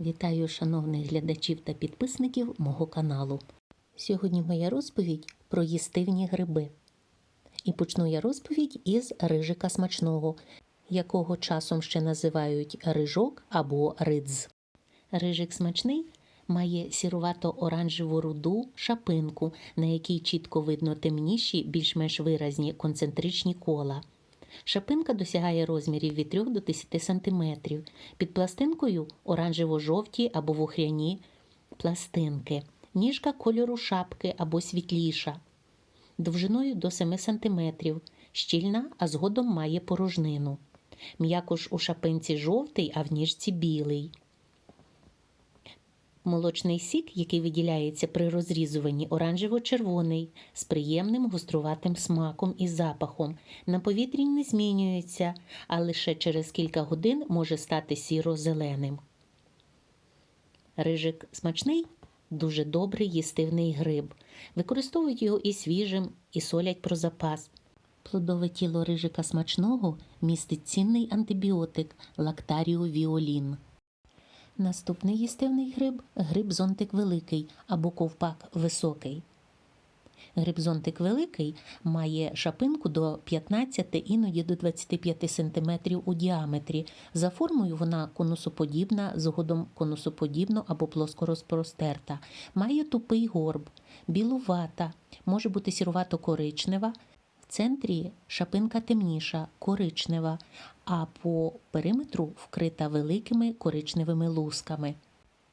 Вітаю шановних глядачів та підписників мого каналу. Сьогодні моя розповідь про їстивні гриби. І почну я розповідь із рижика смачного, якого часом ще називають рижок або ридз. Рижик смачний має сірувато-оранжеву руду шапинку, на якій чітко видно темніші, більш-менш виразні концентричні кола. Шапинка досягає розмірів від 3 до 10 см. Під пластинкою оранжево-жовті або вухряні пластинки. Ніжка кольору шапки або світліша, довжиною до 7 см, щільна, а згодом має порожнину. М'якош у шапинці жовтий, а в ніжці білий. Молочний сік, який виділяється при розрізуванні, оранжево-червоний, з приємним гоструватим смаком і запахом. На повітрі не змінюється, а лише через кілька годин може стати сіро-зеленим. Рижик смачний, дуже добрий їстивний гриб. Використовують його і свіжим, і солять про запас. Плодове тіло рижика смачного містить цінний антибіотик лактаріовіолін. Наступний їстивний гриб гриб зонтик великий або ковпак високий. Гриб зонтик великий має шапинку до 15, іноді до 25 см у діаметрі. За формою вона конусоподібна, згодом конусоподібно або плоскорозпростерта. Має тупий горб, білувата, може бути сірувато-коричнева. В центрі шапинка темніша, коричнева, а по периметру вкрита великими коричневими лусками.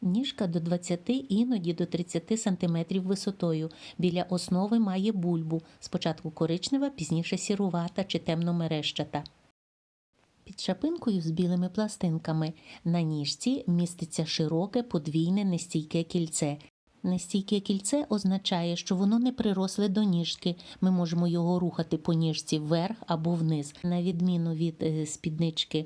Ніжка до 20 іноді до 30 см висотою. Біля основи має бульбу, спочатку коричнева, пізніше сірувата чи темно-мерещата. Під шапинкою з білими пластинками на ніжці міститься широке подвійне нестійке кільце. Нестійке кільце означає, що воно не приросле до ніжки. Ми можемо його рухати по ніжці вверх або вниз, на відміну від е, спіднички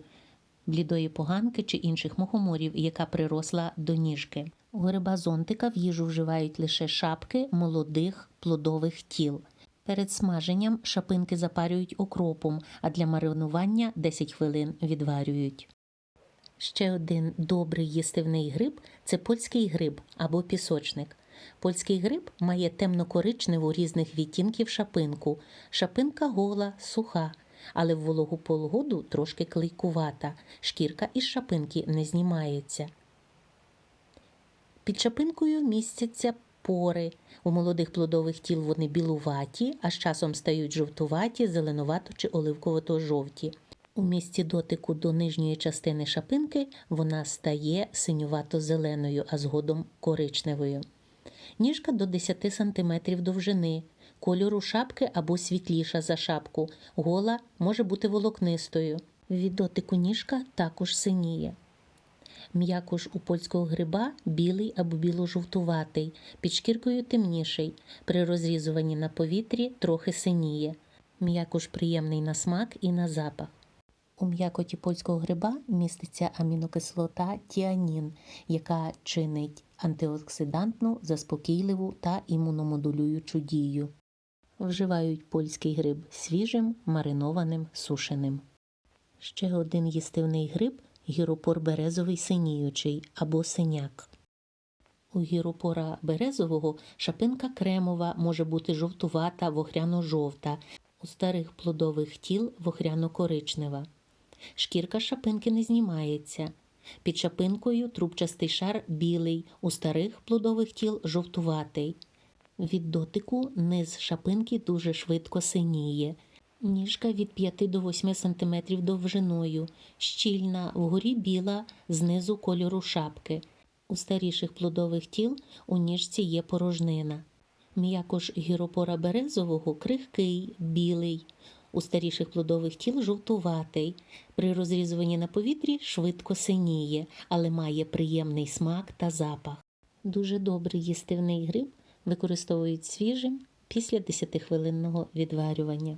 блідої поганки чи інших мухоморів, яка приросла до ніжки. У гриба зонтика в їжу вживають лише шапки молодих плодових тіл. Перед смаженням шапинки запарюють окропом, а для маринування 10 хвилин відварюють. Ще один добрий їстивний гриб це польський гриб або пісочник. Польський гриб має темно-коричневу різних відтінків шапинку. Шапинка гола, суха, але в вологу погоду трошки клейкувата. Шкірка із шапинки не знімається. Під шапинкою містяться пори. У молодих плодових тіл вони білуваті, а з часом стають жовтуваті, зеленувато чи оливковато-жовті. У місці дотику до нижньої частини шапинки вона стає синювато-зеленою, а згодом коричневою. Ніжка до 10 см довжини, кольору шапки або світліша за шапку. Гола може бути волокнистою. Від дотику ніжка також синіє. М'якош у польського гриба білий або біло-жовтуватий, під шкіркою темніший. При розрізуванні на повітрі трохи синіє. М'якош приємний на смак і на запах. У м'якоті польського гриба міститься амінокислота тіанін, яка чинить антиоксидантну, заспокійливу та імуномодулюючу дію. Вживають польський гриб свіжим, маринованим, сушеним. Ще один їстивний гриб гіропор березовий синіючий або синяк. У гіропора березового шапинка кремова може бути жовтувата, вохряно-жовта, у старих плодових тіл вохряно-коричнева. Шкірка шапинки не знімається. Під шапинкою трубчастий шар білий, у старих плодових тіл жовтуватий. Від дотику низ шапинки дуже швидко синіє. Ніжка від 5 до 8 см довжиною, щільна, вгорі біла, знизу кольору шапки. У старіших плодових тіл у ніжці є порожнина. М'якош гіропора березового крихкий, білий. У старіших плодових тіл жовтуватий. При розрізуванні на повітрі швидко синіє, але має приємний смак та запах. Дуже добрий їстивний гриб використовують свіжим після 10-хвилинного відварювання.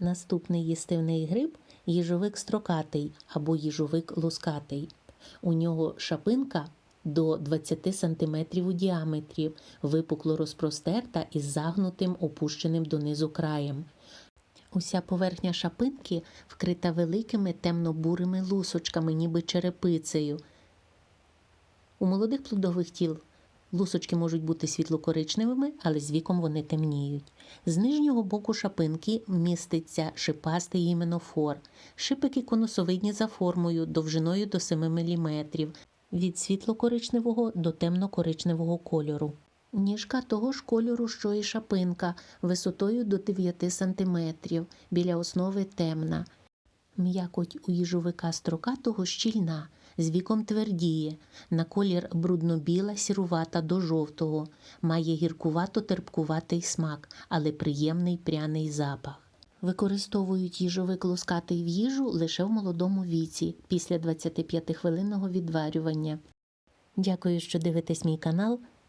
Наступний їстивний гриб їжовик строкатий або їжовик лускатий. У нього шапинка до 20 см у діаметрі, випукло розпростерта із загнутим опущеним донизу краєм. Уся поверхня шапинки вкрита великими темно-бурими лусочками, ніби черепицею. У молодих плодових тіл лусочки можуть бути світло-коричневими, але з віком вони темніють. З нижнього боку шапинки міститься шипастий іменофор. Шипики конусовидні за формою, довжиною до 7 мм, від світло-коричневого до темно-коричневого кольору. Ніжка того ж кольору, що і шапинка, висотою до 9 см, біля основи темна. М'якоть у їжовика строкатого щільна, з віком твердіє, на колір брудно-біла, сірувата до жовтого, має гіркувато-терпкуватий смак, але приємний пряний запах. Використовують їжовик лускатий в їжу лише в молодому віці, після 25-хвилинного відварювання. Дякую, що дивитесь мій канал.